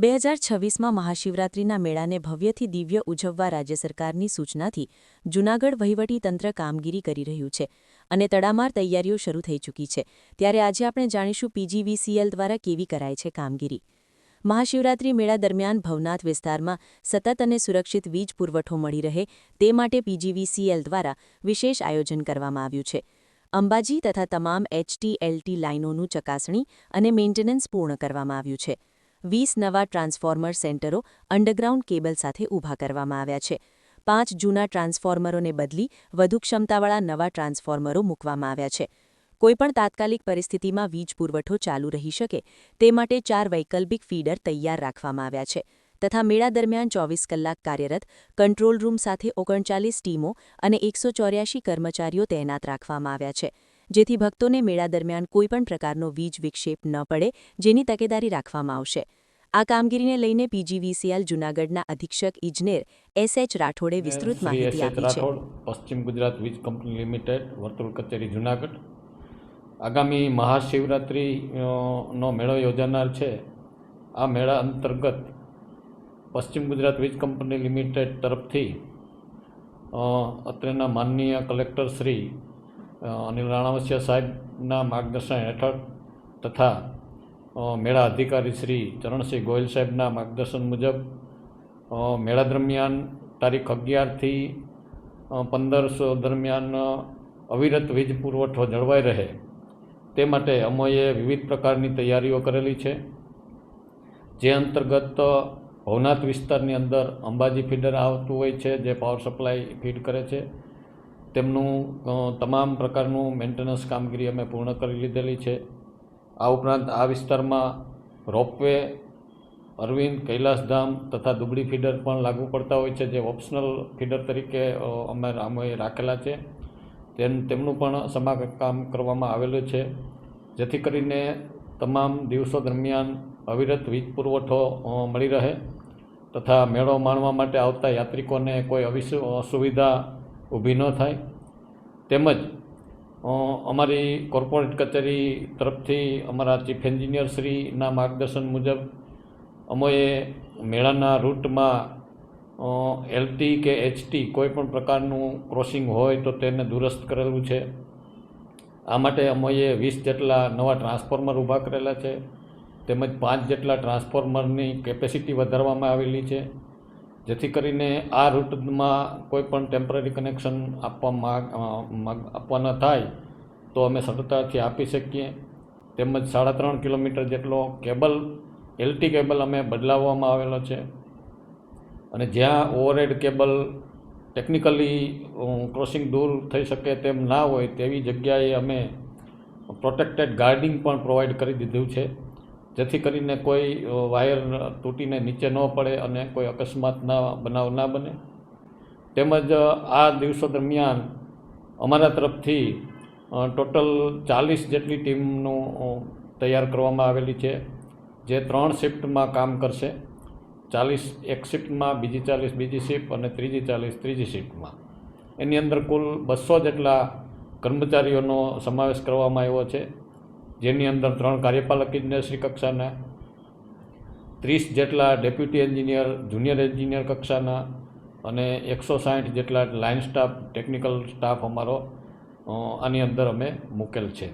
બે હજાર છવ્વીસમાં મહાશિવરાત્રિના મેળાને ભવ્યથી દિવ્ય ઉજવવા રાજ્ય સરકારની સૂચનાથી જૂનાગઢ વહીવટીતંત્ર કામગીરી કરી રહ્યું છે અને તડામાર તૈયારીઓ શરૂ થઈ ચૂકી છે. ત્યારે આજે આપણે જાણીશું પીજીવીસીએલ દ્વારા કેવી કરાય છે કામગીરી. મહાશિવરાત્રી મેળા દરમિયાન ભવનાથ વિસ્તારમાં સતત અને સુરક્ષિત વીજ પુરવઠો મળી રહે તે માટે પીજીવીસીએલ દ્વારા વિશેષ આયોજન કરવામાં આવ્યું છે. અંબાજી તથા તમામ એચટીએલટી લાઇનોનું ચકાસણી અને મેન્ટેનન્સ પૂર્ણ કરવામાં આવ્યું છે. વીસ નવા ટ્રાન્સફોર્મર સેન્ટરો અંડરગ્રાઉન્ડ કેબલ સાથે ઊભા કરવામાં આવ્યા છે. પાંચ જૂના ટ્રાન્સફોર્મરોને બદલી વધુ ક્ષમતાવાળા નવા ટ્રાન્સફોર્મરો મૂકવામાં આવ્યા છે. કોઈપણ તાત્કાલિક પરિસ્થિતિમાં વીજ પુરવઠો ચાલુ રહી શકે તે માટે ચાર વૈકલ્પિક ફીડર તૈયાર રાખવામાં આવ્યા છે તથા મેળા દરમિયાન ચોવીસ કલાક કાર્યરત કંટ્રોલ રૂમ સાથે ઓગણચાલીસ ટીમો અને એકસો કર્મચારીઓ તૈનાત રાખવામાં આવ્યા છે. જેથી ભક્તોને મેળા દરમિયાન કોઈપણ પ્રકારનો વીજ વિક્ષેપ ન પડે જેની તકેદારી રાખવામાં આવશે. આ કામગીરીને લઈને પીજીવીસીએલ જૂનાગઢના અધિક્ષક ઇજનેર એસ એચ રાઠોડે વિસ્તૃત માહિતી આપી છે. પશ્ચિમ ગુજરાત વીજ કંપની લિમિટેડ વર્તુળ કચેરી જુનાગઢ. આગામી મહાશિવરાત્રિનો નો મેળો યોજાનાર છે. આ મેળા અંતર્ગત પશ્ચિમ ગુજરાત વીજ કંપની લિમિટેડ તરફથી અત્રેના માનનીય કલેક્ટર શ્રી અનિલ રાણાવસિયા સાહેબના માર્ગદર્શન હેઠળ તથા મેળા અધિકારી શ્રી ચરણસિંહ ગોયલ સાહેબના માર્ગદર્શન મુજબ મેળા દરમિયાન તારીખ અગિયારથી પંદરસો દરમિયાન અવિરત વીજ પુરવઠો જળવાઈ રહે. તે માટે અમોએ વિવિધ પ્રકારની તૈયારીઓ કરેલી છે. જે અંતર્ગત ભવનાથ વિસ્તારની અંદર અંબાજી ફીડર આવતું હોય છે, જે પાવર સપ્લાય ફીડ કરે છે. તેમનું તમામ પ્રકારનું મેન્ટેનન્સ કામગીરી અમે પૂર્ણ કરી લીધેલી છે. આ ઉપરાંત આ વિસ્તારમાં રોપવે, અરવિંદ, કૈલાસધામ તથા દુબળી ફીડર પણ લાગુ પડતા હોય છે, જે ઓપ્શનલ ફીડર તરીકે અમે અમે રાખેલા છે. તેમ તેમનું પણ સમારકામ કરવામાં આવેલું છે. જેથી કરીને તમામ દિવસો દરમિયાન અવિરત વીજ પુરવઠો મળી રહે તથા મેળો માણવા માટે આવતા યાત્રિકોને કોઈ અસુવિધા ઊભી ન થાય. તેમજ અમારી કોર્પોરેટ કચેરી તરફથી અમારા ચીફ એન્જિનિયર શ્રીના માર્ગદર્શન મુજબ અમોએ મેળાના રૂટમાં એલટી કે એચટી કોઈ પણ પ્રકારનું ક્રોસિંગ હોય તો તેને દુરસ્ત કરેલું છે. આ માટે અમોએ વીસ જેટલા નવા ટ્રાન્સફોર્મર ઊભા કરેલા છે. તેમજ પાંચ જેટલા ટ્રાન્સફોર્મરની કેપેસિટી વધારવામાં આવેલી છે. જેથી કરીને આ રૂટમાં કોઈ પણ ટેમ્પરરી કનેક્શન આપવા માગ આપવાના થાય, તો અમે સરળતાથી આપી શકીએ. તેમજ સાડા ત્રણ કિલોમીટર જેટલો કેબલ એલટી કેબલ અમે બદલાવવામાં આવેલો છે. અને જ્યાં ઓવરહેડ કેબલ ટેકનિકલી ક્રોસિંગ દૂર થઈ શકે તેમ ના હોય, તેવી જગ્યાએ અમે પ્રોટેક્ટેડ ગાર્ડિંગ પણ પ્રોવાઈડ કરી દીધું છે. જેથી કરીને કોઈ વાયર તૂટીને નીચે ન પડે અને કોઈ અકસ્માતના બનાવ ના બને. તેમજ આ દિવસો દરમિયાન અમારા તરફથી ટોટલ ચાલીસ જેટલી ટીમનું તૈયાર કરવામાં આવેલી છે, જે ત્રણ શિફ્ટમાં કામ કરશે. ચાલીસ એક શિફ્ટમાં, બીજી ચાલીસ બીજી શિફ્ટ અને ત્રીજી ચાલીસ ત્રીજી શિફ્ટમાં. એની અંદર કુલ બસો જેટલા કર્મચારીઓનો સમાવેશ કરવામાં આવ્યો છે. જેની અંદર ત્રણ કાર્યપાલક ઇજનેરશ્રી કક્ષાના, ત્રીસ જેટલા ડેપ્યુટી એન્જિનિયર, જુનિયર એન્જિનિયર કક્ષાના અને એકસો સાઠ જેટલા લાઇન સ્ટાફ, ટેકનિકલ સ્ટાફ અમારો આની અંદર અમે મૂકેલ છે.